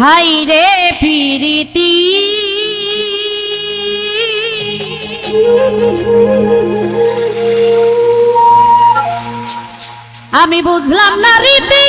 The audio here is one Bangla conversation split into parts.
হাই রে প্রীতি। আমি বুঝলাম না রীতি।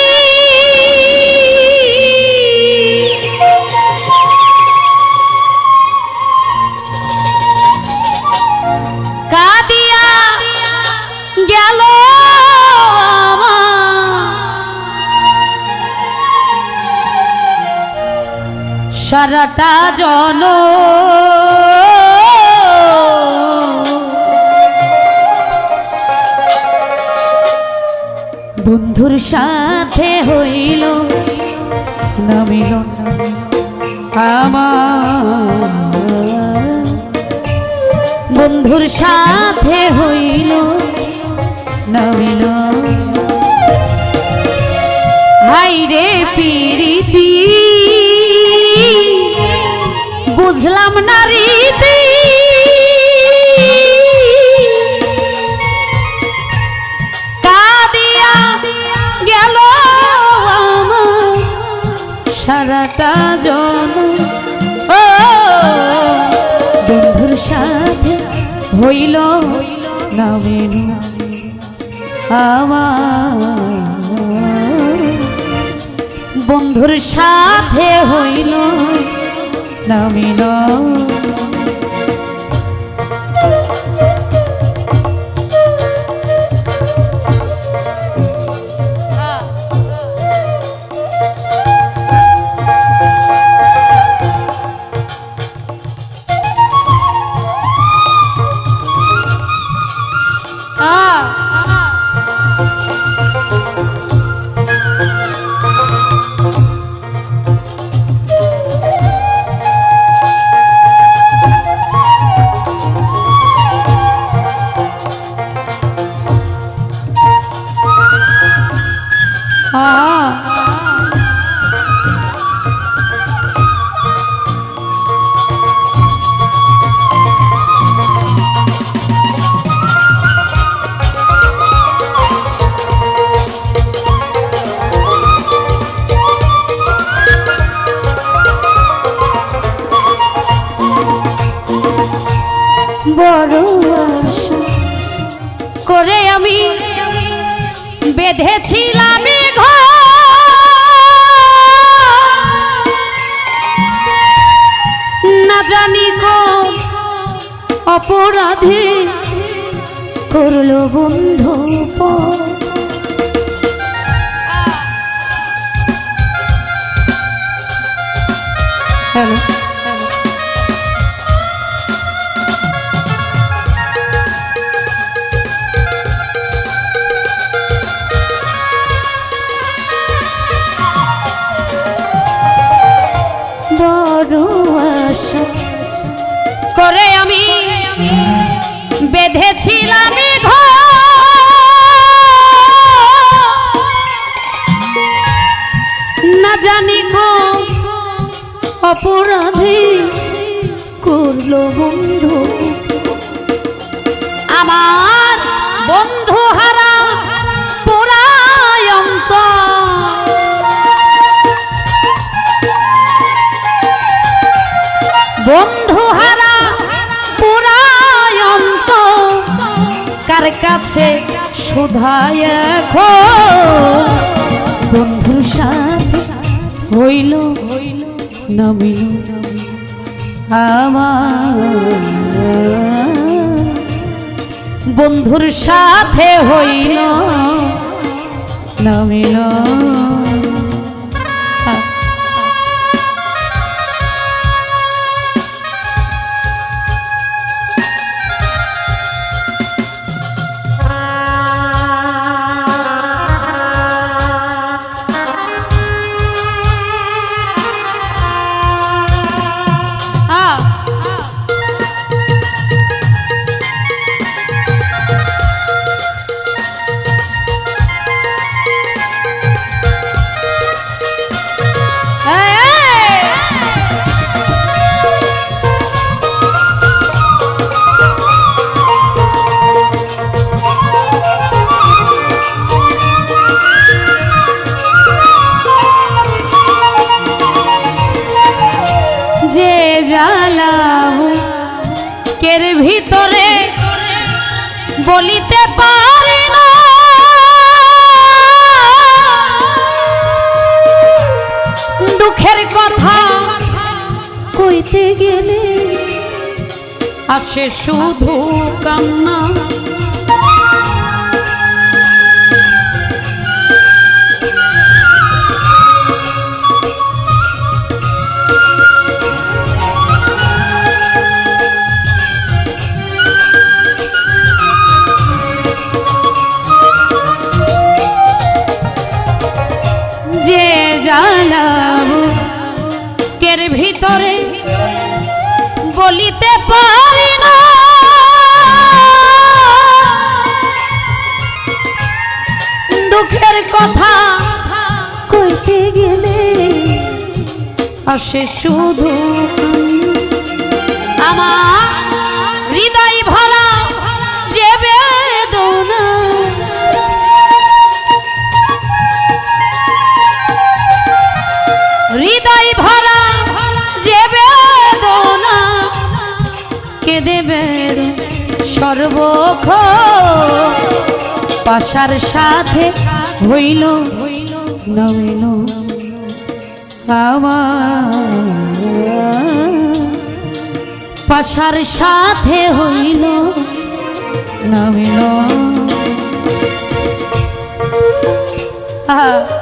সারাটা জন। বন্ধুর সাথে হইল নামিল আমার। বন্ধুর সাথে হইল নামিল হাই রে পিরিতি বুঝলাম না গেল সারাটা জন ও বন্ধুর সাথে হইল নামেন আমার বন্ধুর সাথে হইল নামিল বড় করে আমি বেঁধেছিলাম না জানি অপরাধে করল বন্ধু পর। বড় করে আমি বেঁধেছিলাম না জানি কোন অপরাধে করল বন্ধু। আমার বন্ধু হারা বন্ধু হারা পুরায়ন্ত। কার কাছে এখন? বন্ধুর সাথে হইল নমিল আমার। বন্ধুর সাথে হইল নমিল আসে শুধু কান্না। কথা কইতে গেলে আসে শুধু আমার হৃদয় ভরা যে বেদনা। হৃদয় ভরা যে বেদনা। কে দেবে সর্বক্ষ পাশার সাথে হইল নবেন পাশার সাথে হইল নবেন আহা।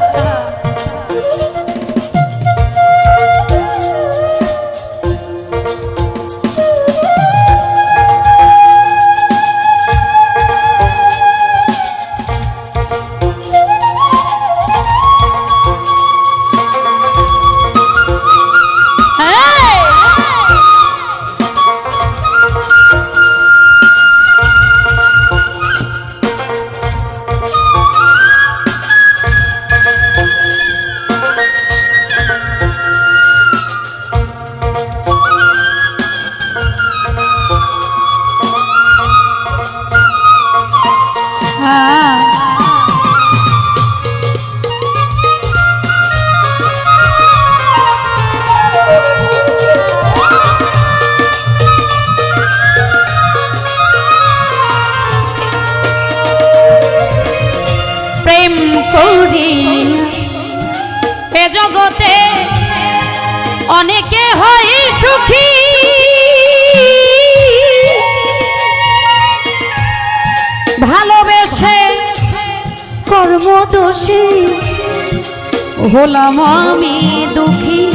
হয় সুখী। ভালোবেসে হলাম আমি দুঃখী।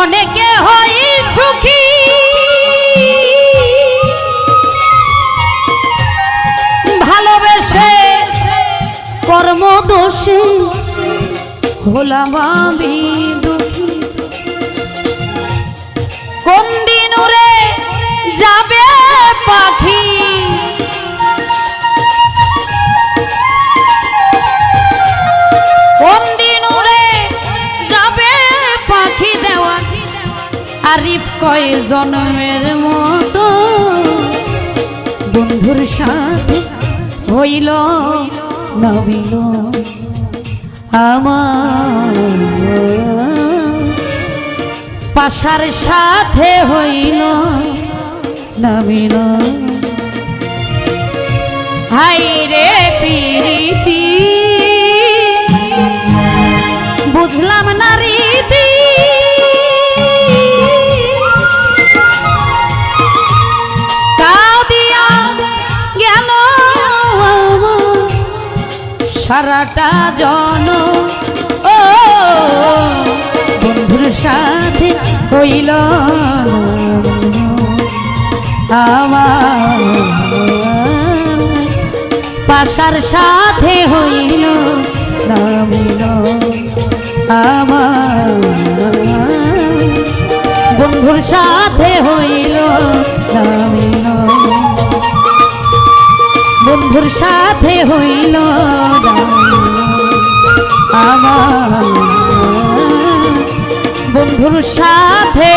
অনেকে হই সুখী। ভালোবেসে কর্মদোষী হলাম আমি দুঃখী। কোন কয় জন্মের মতো। বন্ধুর সাথে হইল নবীন আমার। পাশার সাথে হইল নবীন হাই রে প্রীতি। বুঝলাম না রীতি। সারাটা জন। ও, বন্ধুর সাথে হইল আমার পাশার সাথে হইল নামিল। আমার বন্ধুর সাথে হইল নামিল। বন্ধুর সাথে হইল নামিল বন্ধুর সাথে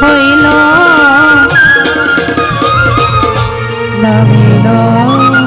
হইল না মিলন